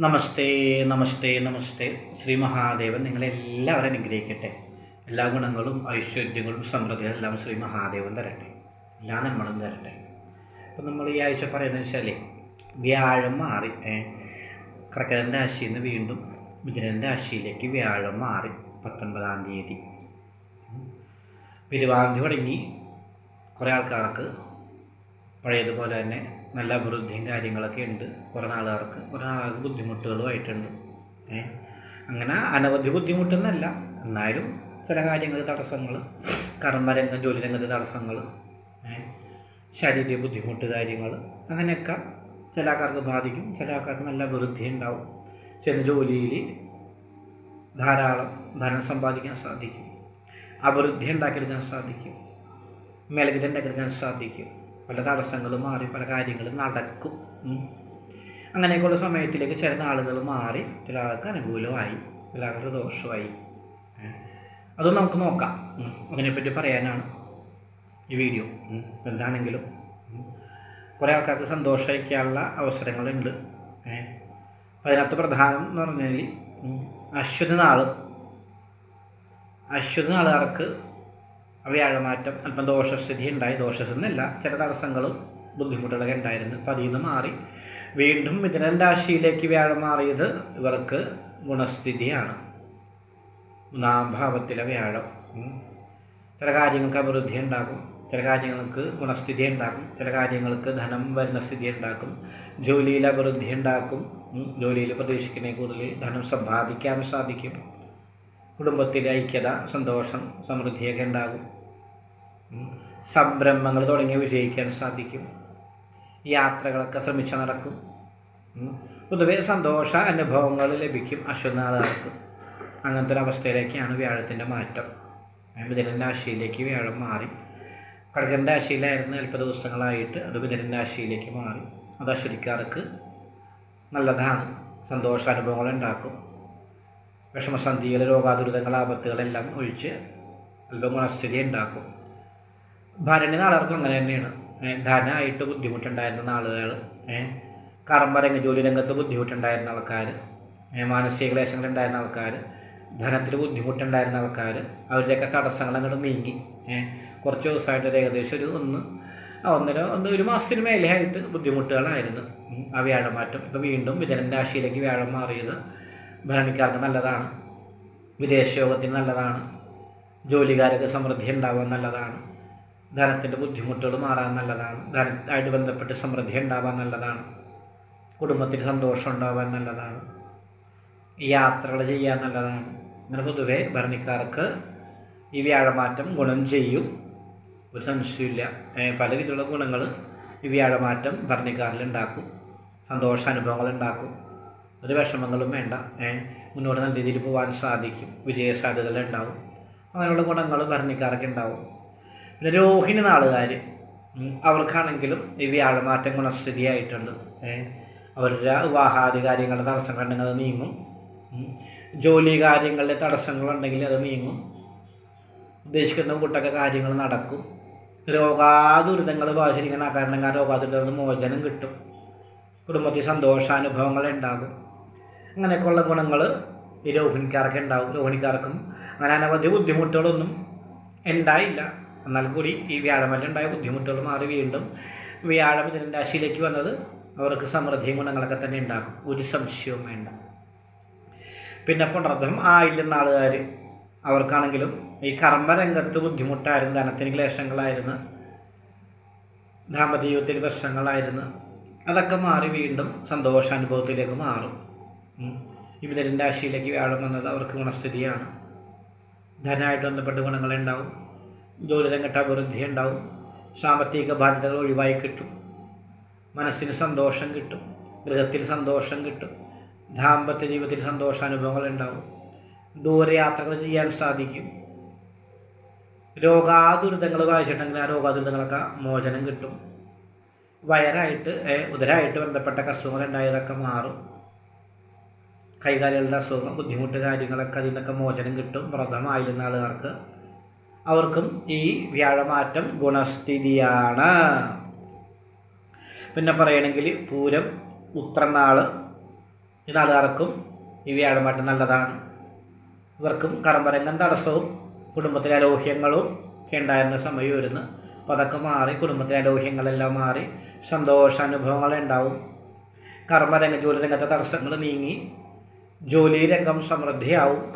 നമസ്തേ നമസ്തേ നമസ്തേ. ശ്രീ മഹാദേവൻ നിങ്ങളെല്ലാവരും അനുഗ്രഹിക്കട്ടെ. എല്ലാ ഗുണങ്ങളും ഐശ്വര്യങ്ങളും സമൃദ്ധികളും എല്ലാം ശ്രീ മഹാദേവൻ തരട്ടെ. എല്ലാ നമ്മളും തരട്ടെ. അപ്പം നമ്മൾ ഈ ആഴ്ച പറയുന്നത് വെച്ചാൽ വ്യാഴം മാറി. കർക്കിടകൻ രാശിയിൽ നിന്ന് വീണ്ടും മിഥുനൻ രാശിയിലേക്ക് വ്യാഴം മാറി പത്തൊൻപതാം തീയതി. പെരുവാന്തി തുടങ്ങി. കുറേ ആൾക്കാർക്ക് പഴയതുപോലെ തന്നെ നല്ല അഭിവൃദ്ധിയും കാര്യങ്ങളൊക്കെ ഉണ്ട്. കുറേ നാളുകാർക്ക് കുറേ നാളുകാർക്ക് ബുദ്ധിമുട്ടുകളുമായിട്ടുണ്ട് ഏ? അങ്ങനെ അനവധി ബുദ്ധിമുട്ടൊന്നല്ല എന്നാലും ചില കാര്യങ്ങൾ തടസ്സങ്ങൾ കർമ്മരംഗം ജോലി രംഗത്ത് തടസ്സങ്ങൾ ശാരീരിക ബുദ്ധിമുട്ട് കാര്യങ്ങൾ അങ്ങനെയൊക്കെ ചില ആൾക്കാർക്ക് ബാധിക്കും. ചില ആൾക്കാർക്ക് നല്ല അഭിവൃദ്ധി ഉണ്ടാവും. ചില ജോലിയിൽ ധാരാളം ധനം സമ്പാദിക്കാൻ സാധിക്കും. അഭിവൃദ്ധി ഉണ്ടാക്കിയെടുക്കാൻ സാധിക്കും. മേലഗതി ഉണ്ടാക്കിയെടുക്കാൻ സാധിക്കും. പല തടസ്സങ്ങളും മാറി പല കാര്യങ്ങളും നടക്കും. അങ്ങനെയൊക്കെയുള്ള സമയത്തിലേക്ക് ചില നാളുകൾ മാറി ചില ആൾക്ക് അനുകൂലമായി ചില ആൾക്ക് ദോഷമായി. അതും നമുക്ക് നോക്കാം. അതിനെപ്പറ്റി പറയാനാണ് ഈ വീഡിയോ. എന്താണെങ്കിലും. കുറേ ആൾക്കാർക്ക് സന്തോഷിക്കാനുള്ള അവസരങ്ങളുണ്ട്. അതിനകത്ത് പ്രധാനം എന്ന് പറഞ്ഞാൽ അശ്വതി നാൾ അശ്വതി നാളുകാർക്ക് വ്യാഴമാറ്റം അല്പം ദോഷസ്ഥിതി ഉണ്ടായി. ദോഷസ്ഥിതിന്നല്ല ചില തടസ്സങ്ങളും ബുദ്ധിമുട്ടുകളൊക്കെ ഉണ്ടായിരുന്നു. അപ്പം അതിൽ നിന്ന് മാറി. വീണ്ടും മിഥുനൻ രാശിയിലേക്ക് വ്യാഴം മാറിയത് ഇവർക്ക് ഗുണസ്ഥിതിയാണ്. മൂന്നാം ഭാവത്തിലെ വ്യാഴം. ചില കാര്യങ്ങൾക്ക് അഭിവൃദ്ധി ഉണ്ടാകും. ചില കാര്യങ്ങൾക്ക് ഗുണസ്ഥിതി ഉണ്ടാകും. ചില കാര്യങ്ങൾക്ക് ധനം വരുന്ന സ്ഥിതി ഉണ്ടാക്കും ജോലിയിൽ അഭിവൃദ്ധി ഉണ്ടാക്കും. ജോലിയിൽ പ്രതീക്ഷിക്കുന്നതിൽ കൂടുതൽ ധനം സമ്പാദിക്കാൻ സാധിക്കും. കുടുംബത്തിലെ ഐക്യത സന്തോഷം സമൃദ്ധിയൊക്കെ ഉണ്ടാകും. സംരംഭങ്ങൾ തുടങ്ങി വിജയിക്കാൻ സാധിക്കും. യാത്രകളൊക്കെ ശ്രമിച്ചു നടക്കും. പൊതുവെ സന്തോഷ അനുഭവങ്ങൾ ലഭിക്കും അശ്വനാളുകാർക്ക് അങ്ങനത്തെ ഒരു അവസ്ഥയിലേക്കാണ് വ്യാഴത്തിന്റെ മാറ്റം. മിഥുനൻ രാശിയിലേക്ക് വ്യാഴം മാറി. കടകൻ ആശയിലായിരുന്നു അല്പ ദിവസങ്ങളായിട്ട് അത് മിഥുനൻ രാശിയിലേക്ക് മാറി. അത് അശ്വതിക്കാർക്ക് നല്ലതാണ്. സന്തോഷാനുഭവങ്ങൾ ഉണ്ടാക്കും. വിഷമസന്ധികൾ രോഗാതുരിതങ്ങൾ ആപത്തുകളെല്ലാം ഒഴിച്ച് അല്പം ഗുണസ്ഥിതി ഉണ്ടാക്കും. ഭരണി നാളുകാർക്കും അങ്ങനെ തന്നെയാണ്. ധനമായിട്ട് ബുദ്ധിമുട്ടുണ്ടായിരുന്ന ആളുകൾ കർമ്മരംഗ ജോലി രംഗത്ത് ബുദ്ധിമുട്ടുണ്ടായിരുന്ന ആൾക്കാർ മാനസിക ക്ലേശങ്ങളുണ്ടായിരുന്ന ആൾക്കാർ ധനത്തിൽ ബുദ്ധിമുട്ടുണ്ടായിരുന്ന ആൾക്കാർ അവരുടെയൊക്കെ തടസ്സങ്ങൾ അങ്ങോട്ട് നീങ്ങി. കുറച്ച് ദിവസമായിട്ട് ഒരു ഏകദേശം ഒരു ഒന്ന് ഒന്നര ഒന്ന് ഒരു മാസത്തിന് മേലെയായിട്ട് ബുദ്ധിമുട്ടുകളായിരുന്നു. ആ വ്യാഴമാറ്റം ഇപ്പോൾ വീണ്ടും മിഥുനൻ രാശിയിലേക്ക് വ്യാഴം മാറിയത് ഭരണിക്കാർക്ക് നല്ലതാണ്. വിദേശയോഗത്തിന് നല്ലതാണ്. ജോലിക്കാർക്ക് സമൃദ്ധി ഉണ്ടാവാൻ നല്ലതാണ്. ധനത്തിന്റെ ബുദ്ധിമുട്ടുകൾ മാറാൻ നല്ലതാണ്. ധനമായിട്ട് ബന്ധപ്പെട്ട് സമൃദ്ധി ഉണ്ടാവാൻ നല്ലതാണ്. കുടുംബത്തിൽ സന്തോഷം ഉണ്ടാവാൻ നല്ലതാണ്. യാത്രകൾ ചെയ്യാൻ നല്ലതാണ്. അങ്ങനെ പൊതുവെ ഭരണിക്കാർക്ക് ഈ വ്യാഴമാറ്റം ഗുണം ചെയ്യും. ഒരു സംശയമില്ല പല രീതിയിലുള്ള ഗുണങ്ങൾ ഈ വ്യാഴമാറ്റം ഭരണിക്കാരിൽ ഉണ്ടാക്കും. സന്തോഷാനുഭവങ്ങൾ ഉണ്ടാക്കും. ഒരു വിഷമങ്ങളും വേണ്ട. മുന്നോട്ട് നല്ല രീതിയിൽ പോകാൻ സാധിക്കും. വിജയ സാധ്യതകൾ ഉണ്ടാവും. അങ്ങനെയുള്ള ഗുണങ്ങൾ ഭരണിക്കാർക്ക് ഉണ്ടാവും. പിന്നെ രോഹിണി നാളുകാർ അവർക്കാണെങ്കിലും ഈ വ്യാഴമാറ്റം ഗുണസ്ഥിതിയായിട്ടുണ്ട് അവരുടെ വിവാഹാദി കാര്യങ്ങളുടെ തടസ്സങ്ങളുണ്ടെങ്കിൽ അത് നീങ്ങും. ജോലി കാര്യങ്ങളിലെ തടസ്സങ്ങളുണ്ടെങ്കിൽ അത് നീങ്ങും. ഉദ്ദേശിക്കുന്ന കൂട്ടൊക്കെ കാര്യങ്ങൾ നടക്കും. രോഗാദുരിതങ്ങൾ ബാധിച്ചിരിക്കുന്ന കാരണം ആ രോഗാതുരിതത്തിൽ മോചനം കിട്ടും. കുടുംബത്തിൽ സന്തോഷാനുഭവങ്ങൾ ഉണ്ടാകും. അങ്ങനെയൊക്കെയുള്ള ഗുണങ്ങൾ ഈ രോഹിണിക്കാർക്ക് ഉണ്ടാവും രോഹിണിക്കാർക്കും. അങ്ങനെ അനവധി ബുദ്ധിമുട്ടുകളൊന്നും ഉണ്ടായില്ല. എന്നാൽ കൂടി ഈ വ്യാഴമല്ല ഉണ്ടായ ബുദ്ധിമുട്ടുകൾ മാറി വീണ്ടും വ്യാഴം ഇതിന്റെ രാശിയിലേക്ക് വന്നത് അവർക്ക് സമൃദ്ധിയും ഗുണങ്ങളൊക്കെ തന്നെ ഉണ്ടാകും ഒരു സംശയവും വേണ്ട. പിന്നെ പുണർദ്ധം ആയില്ലെന്ന ആളുകാർ അവർക്കാണെങ്കിലും ഈ കർമ്മരംഗത്ത് ബുദ്ധിമുട്ടായിരുന്നു. ധനത്തിന് ക്ലേശങ്ങളായിരുന്നു. ദാമ്പത്യ ജീവിതത്തിൽ പ്രശ്നങ്ങളായിരുന്നു. അതൊക്കെ മാറി വീണ്ടും സന്തോഷാനുഭവത്തിലേക്ക് മാറും. മിഥുനൻ രാശിയിലേക്ക് വ്യാഴം വന്നത് അവർക്ക് ഗുണസ്ഥിതിയാണ്. ധനമായിട്ട് ബന്ധപ്പെട്ട് ഗുണങ്ങളുണ്ടാവും ജോലി രംഗത്ത് അഭിവൃദ്ധി ഉണ്ടാവും. സാമ്പത്തിക ബാധ്യതകൾ ഒഴിവായി കിട്ടും. മനസ്സിന് സന്തോഷം കിട്ടും. ഗൃഹത്തിൽ സന്തോഷം കിട്ടും. ദാമ്പത്യ ജീവിതത്തിൽ സന്തോഷാനുഭവങ്ങൾ ഉണ്ടാവും. ദൂരയാത്രകൾ ചെയ്യാൻ സാധിക്കും. രോഗാതുരിതങ്ങൾ വായിച്ചിട്ടുണ്ടെങ്കിൽ ആ രോഗാതുരിതങ്ങളൊക്കെ മോചനം കിട്ടും. വയറായിട്ട് ഉദരായിട്ട് ബന്ധപ്പെട്ട അസുഖങ്ങൾ ഉണ്ടായതൊക്കെ മാറും. കൈകാലുകളുടെ അസുഖം ബുദ്ധിമുട്ട് കാര്യങ്ങളൊക്കെ അതിൽ നിന്നൊക്കെ മോചനം കിട്ടും. വ്രതമായിരുന്ന ആളുകാർക്ക് അവർക്കും ഈ വ്യാഴമാറ്റം ഗുണസ്ഥിതിയാണ്. പിന്നെ പറയണമെങ്കിൽ പൂരം ഉത്രനാൾ ഈ നാളുകാർക്കും ഈ വ്യാഴമാറ്റം നല്ലതാണ്. ഇവർക്കും കർമ്മരംഗം തടസ്സവും കുടുംബത്തിലെ അലോഹ്യങ്ങളും ഒക്കെ ഉണ്ടായിരുന്ന സമയം വരുന്നു അപ്പോൾ അതൊക്കെ മാറി കുടുംബത്തിലെ അലോഹ്യങ്ങളെല്ലാം മാറി സന്തോഷാനുഭവങ്ങൾ ഉണ്ടാവും. കർമ്മരംഗ ജോലി രംഗത്തെ തടസ്സങ്ങൾ നീങ്ങി. ജോലി രംഗം സമൃദ്ധിയാവും.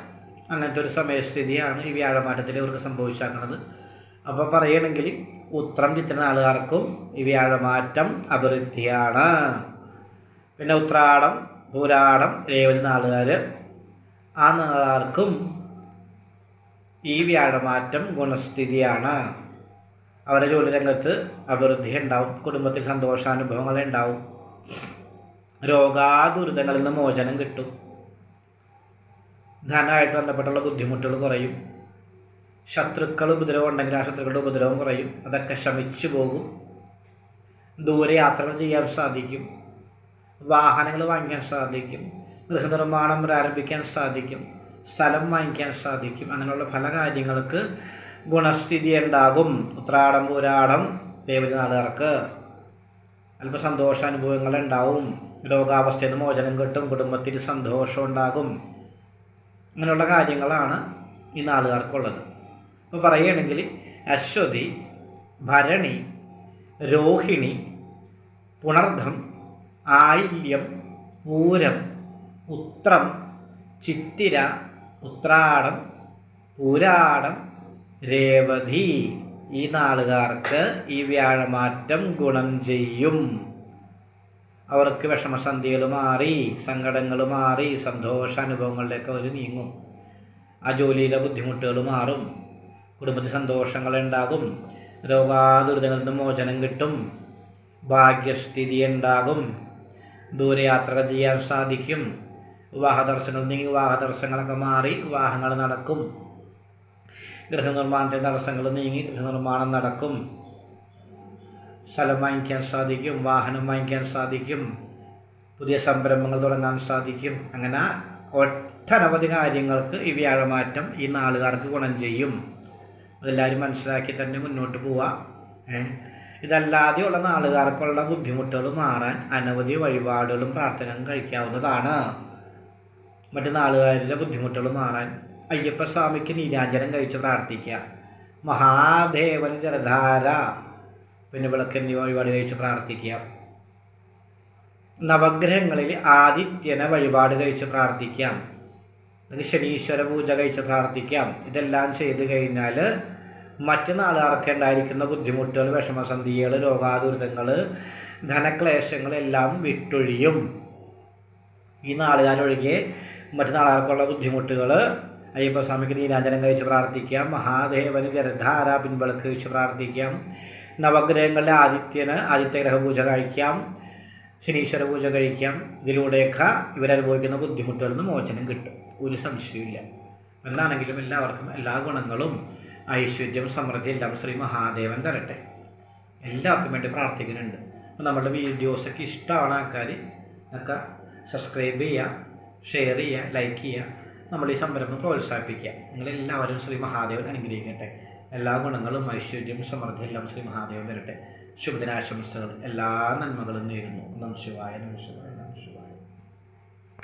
അങ്ങനത്തെ ഒരു സമയസ്ഥിതിയാണ് ഈ വ്യാഴമാറ്റത്തിൽ ഇവർക്ക് സംഭവിച്ചാക്കുന്നത് അപ്പോൾ പറയുകയാണെങ്കിൽ ഉത്രം ചിത്ര ആളുകാർക്കും ഈ വ്യാഴമാറ്റം അഭിവൃദ്ധിയാണ്. പിന്നെ ഉത്രാടം പൂരാടം രേവതി നാളുകാർ ആ നാളുകാർക്കും ഈ വ്യാഴമാറ്റം ഗുണസ്ഥിതിയാണ്. അവരുടെ ജോലി രംഗത്ത് അഭിവൃദ്ധി ഉണ്ടാവും കുടുംബത്തിൽ സന്തോഷാനുഭവങ്ങൾ ഉണ്ടാവും. രോഗാദുരിതങ്ങളിൽ നിന്ന് മോചനം കിട്ടും. ധനമായിട്ട് ബന്ധപ്പെട്ടുള്ള ബുദ്ധിമുട്ടുകൾ കുറയും. ശത്രുക്കൾ ഉപദ്രവം ഉണ്ടെങ്കിൽ ആ ശത്രുക്കളുടെ ഉപദ്രവം കുറയും. അതൊക്കെ ശമിച്ചു പോകും. ദൂരെ യാത്രകൾ ചെയ്യാൻ സാധിക്കും. വാഹനങ്ങൾ വാങ്ങിക്കാൻ സാധിക്കും. ഗൃഹനിർമ്മാണം പ്രാരംഭിക്കാൻ സാധിക്കും. സ്ഥലം വാങ്ങിക്കാൻ സാധിക്കും. അങ്ങനെയുള്ള പല കാര്യങ്ങൾക്ക് ഗുണസ്ഥിതി ഉണ്ടാകും. ഉത്രാടം പൂരാടം ദേവതി നാളുകാർക്ക് അല്പ സന്തോഷാനുഭവങ്ങൾ ഉണ്ടാവും. രോഗാവസ്ഥയിൽ മോചനം കിട്ടും. കുടുംബത്തിൽ സന്തോഷം ഉണ്ടാകും. അങ്ങനെയുള്ള കാര്യങ്ങളാണ് ഈ നാളുകാർക്കുള്ളത്. ഇപ്പോൾ പറയുകയാണെങ്കിൽ അശ്വതി ഭരണി രോഹിണി പുണർദ്ധം ആയില്യം പൂരം ഉത്രം ചിത്തിര ഉത്രാടം പൂരാടം രേവതി. ഈ നാളുകാർക്ക് ഈ വ്യാഴമാറ്റം ഗുണം ചെയ്യും. അവർക്ക് വിഷമസന്ധികൾ മാറി സങ്കടങ്ങൾ മാറി സന്തോഷാനുഭവങ്ങളിലേക്ക് അവർ നീങ്ങും. ആ ജോലിയിലെ ബുദ്ധിമുട്ടുകൾ മാറും. കുടുംബത്തിൽ സന്തോഷങ്ങൾ ഉണ്ടാകും രോഗാതുരിതങ്ങളിൽ നിന്ന് മോചനം കിട്ടും. ഭാഗ്യസ്ഥിതി ഉണ്ടാകും. ദൂരയാത്രകൾ ചെയ്യാൻ സാധിക്കും. വിവാഹദർശനം നീങ്ങി വിവാഹ തടസ്സങ്ങളൊക്കെ മാറി വിവാഹങ്ങൾ നടക്കും. ഗൃഹനിർമ്മാണത്തിന്റെ തടസ്സങ്ങൾ നീങ്ങി ഗൃഹനിർമ്മാണം നടക്കും. സ്ഥലം വാങ്ങിക്കാൻ സാധിക്കും വാഹനം വാങ്ങിക്കാൻ സാധിക്കും പുതിയ സംരംഭങ്ങൾ തുടങ്ങാൻ സാധിക്കും. അങ്ങനെ ഒട്ടനവധി കാര്യങ്ങൾക്ക് ഈ വ്യാഴമാറ്റം ഈ നാളുകാർക്ക് ഗുണം ചെയ്യും. അതെല്ലാവരും മനസ്സിലാക്കി തന്നെ മുന്നോട്ട് പോവുക ഇതല്ലാതെയുള്ള നാളുകാർക്കുള്ള ബുദ്ധിമുട്ടുകൾ മാറാൻ അനവധി വഴിപാടുകളും പ്രാർത്ഥനകളും കഴിക്കാവുന്നതാണ്. മറ്റ് നാളുകാരുടെ ബുദ്ധിമുട്ടുകൾ മാറാൻ അയ്യപ്പസ്വാമിക്ക് നീരാഞ്ജനം കഴിച്ച് പ്രാർത്ഥിക്കുക. മഹാദേവൻ ജലധാര. പിന്നെ വിളക്ക് എന്നിവ വഴിപാട് കഴിച്ച് പ്രാർത്ഥിക്കുക. നവഗ്രഹങ്ങളിൽ ആദിത്യനെ വഴിപാട് കഴിച്ച് പ്രാർത്ഥിക്കാം അല്ലെങ്കിൽ ശനീശ്വര പൂജ കഴിച്ച് പ്രാർത്ഥിക്കാം ഇതെല്ലാം ചെയ്ത് കഴിഞ്ഞാൽ മറ്റു നാളുകാർക്ക് ഉണ്ടായിരിക്കുന്ന ബുദ്ധിമുട്ടുകൾ വിഷമസന്ധികൾ രോഗാതുരിതങ്ങൾ ധനക്ലേശങ്ങളെല്ലാം വിട്ടൊഴിയും. ഈ നാളുകാരൊഴികെ മറ്റു നാളുകാർക്കുള്ള ബുദ്ധിമുട്ടുകൾ അയ്യപ്പസ്വാമിക്ക് നീരാഞ്ജനം കഴിച്ച് പ്രാർത്ഥിക്കാം മഹാദേവന് ഗരധാര പിൻവിളക്ക് കഴിച്ച് പ്രാർത്ഥിക്കാം നവഗ്രഹങ്ങളിലെ ആദിത്യന് ആദിത്യഗ്രഹ പൂജ കഴിക്കാം. ശനീശ്വര പൂജ കഴിക്കാം. ഇതിലൂടെയൊക്കെ ഇവരനുഭവിക്കുന്ന ബുദ്ധിമുട്ടുകളിൽ നിന്ന് മോചനം കിട്ടും. ഒരു സംശയമില്ല എന്താണെങ്കിലും എല്ലാവർക്കും എല്ലാ ഗുണങ്ങളും ഐശ്വര്യം സമൃദ്ധി എല്ലാം ശ്രീ മഹാദേവൻ തരട്ടെ. എല്ലാവർക്കും വേണ്ടി പ്രാർത്ഥിക്കുന്നുണ്ട്. അപ്പോൾ നമ്മളുടെ വീഡിയോസൊക്കെ ഇഷ്ടമാണ് ആൾക്കാർ ഒക്കെ സബ്സ്ക്രൈബ് ചെയ്യുക ഷെയർ ചെയ്യുക ലൈക്ക് ചെയ്യുക. നമ്മൾ ഈ സംരംഭം പ്രോത്സാഹിപ്പിക്കുക. നിങ്ങളെല്ലാവരും ശ്രീ മഹാദേവൻ അനുഗ്രഹിക്കട്ടെ. എല്ലാ ഗുണങ്ങളും ഐശ്വര്യം സമൃദ്ധി എല്ലാം ശ്രീ മഹാദേവൻ തരട്ടെ. ശുഭദിനാശംസകൾ. എല്ലാ നന്മകളും നേരുന്നു. നമ ശിവായ നമ ശിവായ.